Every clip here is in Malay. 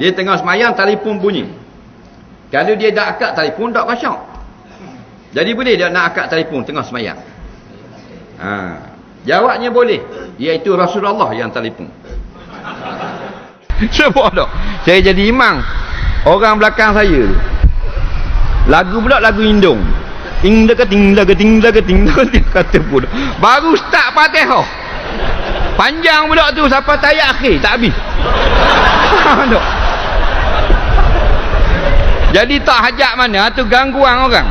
Dia tengah semayang, telefon bunyi. Kalau dia dah akad telefon, tak kosong. Jadi boleh dia nak akad telefon tengah semayang. Ha. Jawabnya boleh. Iaitu Rasulullah yang telefon. Sebab tak? Saya jadi imam. Orang belakang saya. Lagu pula lagu Indung. Ting dah ting dah ting dah ting dah kata pun. Baru start Fatihah. Panjang pula tu sampai tayat akhir tak habis. Jadi tak hajat mana tu gangguan orang.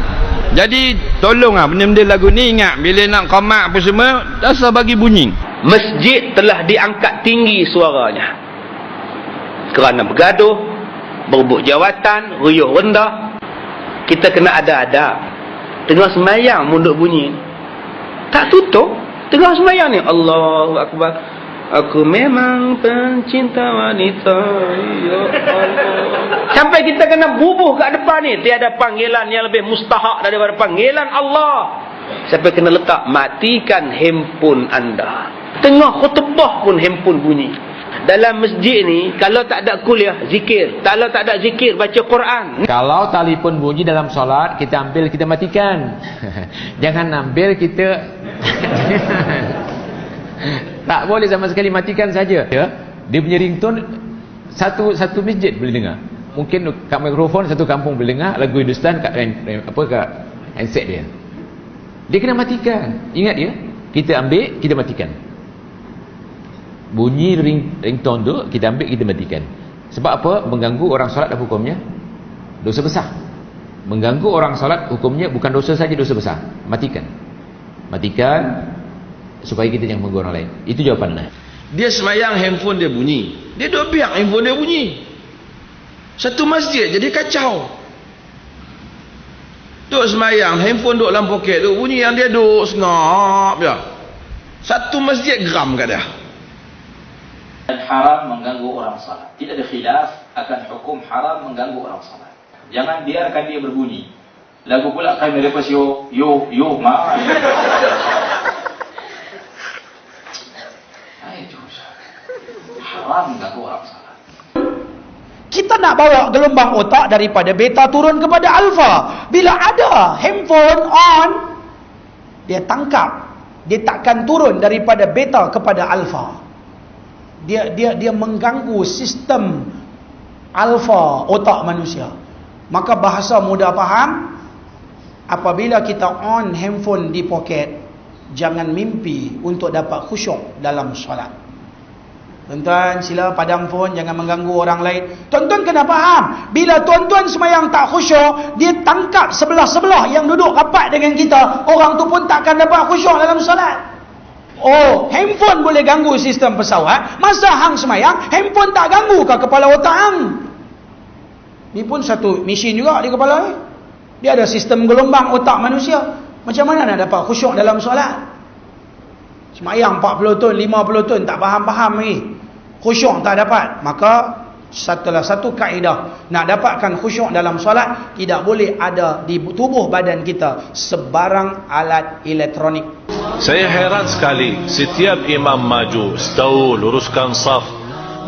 Jadi tolonglah benda-benda lagu ni ingat bila nak qamat apa semua dasar bagi bunyi. Masjid telah diangkat tinggi suaranya. Kerana bergaduh, berebut jawatan, ruyuh rendah. Kita kena ada adab. Tengah semayang munduk bunyi. Tak tutup. Tengah semayang ni. Allahu Akbar. Aku memang pencinta wanita. Ya. Sampai kita kena bubuh kat depan ni. Tiada panggilan yang lebih mustahak daripada panggilan Allah. Sampai kena letak matikan handphone anda. Tengah khutbah pun handphone bunyi. Dalam masjid ni, kalau tak ada kuliah, zikir. Kalau tak ada zikir, baca Quran. Kalau telefon bunyi dalam solat, kita ambil, kita matikan. Jangan ambil, kita... tak boleh sama sekali matikan saja. Ya? Dia punya ringtone, satu satu masjid boleh dengar. Mungkin kat mikrofon, satu kampung boleh dengar. Lagu Hindustan kat, apa, kat handset dia. Dia kena matikan. Ingat ya? Kita ambil, kita matikan. Bunyi ring, ringtone tu, kita ambil, kita matikan. Sebab apa? Mengganggu orang solat dan hukumnya dosa besar. Mengganggu orang solat hukumnya bukan dosa saja dosa besar. Matikan. Matikan supaya kita jangan mengganggu orang lain. Itu jawapan Dia semayang handphone dia bunyi. Dia duk biar handphone dia bunyi. Satu masjid jadi kacau. Duk semayang, handphone duk dalam poket tu bunyi yang dia duk sengap je. Satu masjid geram kat dia. Dan haram mengganggu orang salat. Tidak ada khilaf akan hukum haram mengganggu orang salat. Jangan biarkan dia berbunyi. Lagu pula kami lepas yo yo yo ma. Haram mengganggu orang salat. Kita nak bawa gelombang otak daripada beta turun kepada alfa. Bila ada handphone on, dia tangkap. Dia takkan turun daripada beta kepada alfa. Dia dia dia mengganggu sistem alfa otak manusia. Maka bahasa mudah faham, apabila kita on handphone di poket, jangan mimpi untuk dapat khusyuk dalam solat. Tuan-tuan sila padam phone jangan mengganggu orang lain. Tuan-tuan kena faham, bila tuan-tuan semayang tak khusyuk, dia tangkap sebelah-sebelah yang duduk rapat dengan kita, orang tu pun takkan dapat khusyuk dalam solat. Oh, handphone boleh ganggu sistem pesawat. Masa hang semayang, handphone tak ganggu ke kepala otak hang? Ni pun satu mesin juga di kepala ni. Dia ada sistem gelombang otak manusia. Macam mana nak dapat khusyuk dalam solat? Semayang 40 tahun, 50 tahun tak faham-faham lagi. Khusyuk tak dapat. Maka satulah satu kaedah. Nak dapatkan khusyuk dalam solat, tidak boleh ada di tubuh badan kita sebarang alat elektronik. Saya heran sekali setiap imam maju, setahu luruskan saf.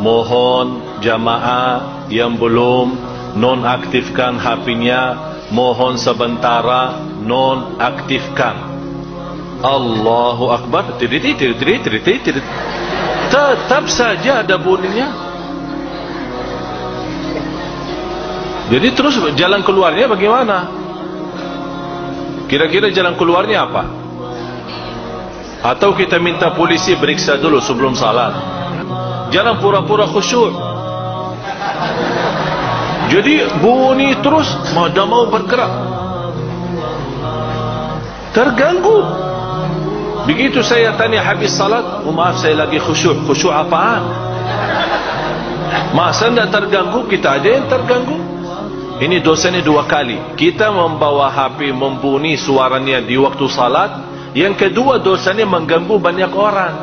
Mohon jamaah yang belum nonaktifkan HP-nya, mohon sementara nonaktifkan. Allahu Akbar. Tirit tirit tirit tirit tirit. Tetap saja ada bunyinya. Jadi terus jalan keluarnya bagaimana? Kira-kira jalan keluarnya apa? Atau kita minta polisi beriksa dulu sebelum salat. Jangan pura-pura khusyuk. Jadi bunyi terus mau bergerak. Terganggu. Begitu saya tanya habis salat, oh maaf saya lagi khusyuk. Khusyuk apaan? Masa tidak terganggu, kita aja yang terganggu. Ini dosanya dua kali. Kita membawa HP membunyi suaranya di waktu salat. Yang kedua dosanya mengganggu banyak orang.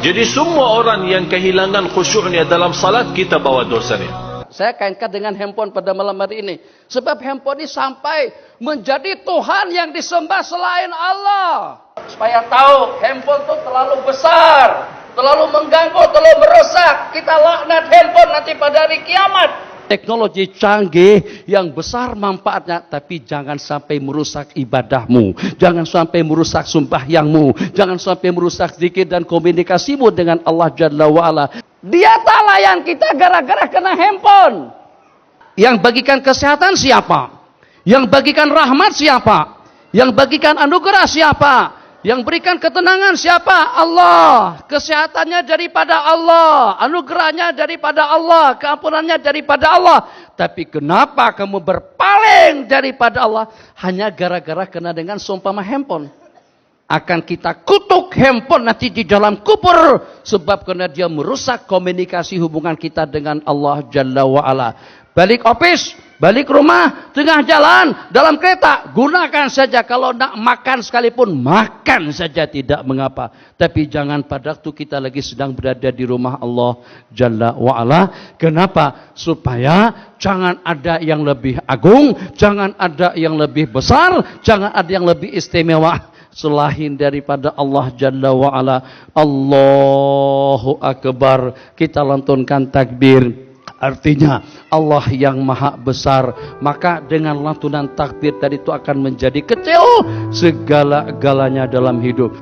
Jadi semua orang yang kehilangan khusyuknya dalam salat, kita bawa dosanya. Saya kaitkan dengan handphone pada malam hari ini. Sebab handphone ini sampai menjadi Tuhan yang disembah selain Allah. Supaya tahu handphone itu terlalu besar. terlalu mengganggu, terlalu merusak. Kita laknat handphone nanti pada hari kiamat. Teknologi canggih yang besar manfaatnya, tapi jangan sampai merusak ibadahmu. Jangan sampai merusak sembahyangmu. Jangan sampai merusak zikir dan komunikasimu dengan Allah Jalla wa'ala. Dia tak layan kita gara-gara kena handphone. Yang bagikan kesehatan siapa? Yang bagikan rahmat siapa? Yang bagikan anugerah siapa? Yang berikan ketenangan siapa? Allah. Kesehatannya daripada Allah. Anugerahnya daripada Allah. Keampunannya daripada Allah. Tapi kenapa kamu berpaling daripada Allah? Hanya gara-gara kena dengan sumpama handphone. Akan kita kutuk handphone nanti di dalam kubur. Sebab karena dia merusak komunikasi hubungan kita dengan Allah Jalla wa'ala. Balik office, balik rumah, tengah jalan, dalam kereta, gunakan saja. Kalau nak makan sekalipun, makan saja tidak mengapa. Tapi jangan pada waktu kita lagi sedang berada di rumah Allah Jalla wa'ala. Kenapa? Supaya jangan ada yang lebih agung, jangan ada yang lebih besar, jangan ada yang lebih istimewa. Selain daripada Allah Jalla wa'ala. Allahu Akbar. Kita lantunkan takbir. Artinya Allah yang maha besar. Maka dengan lantunan takbir tadi itu akan menjadi kecil Segala-galanya dalam hidup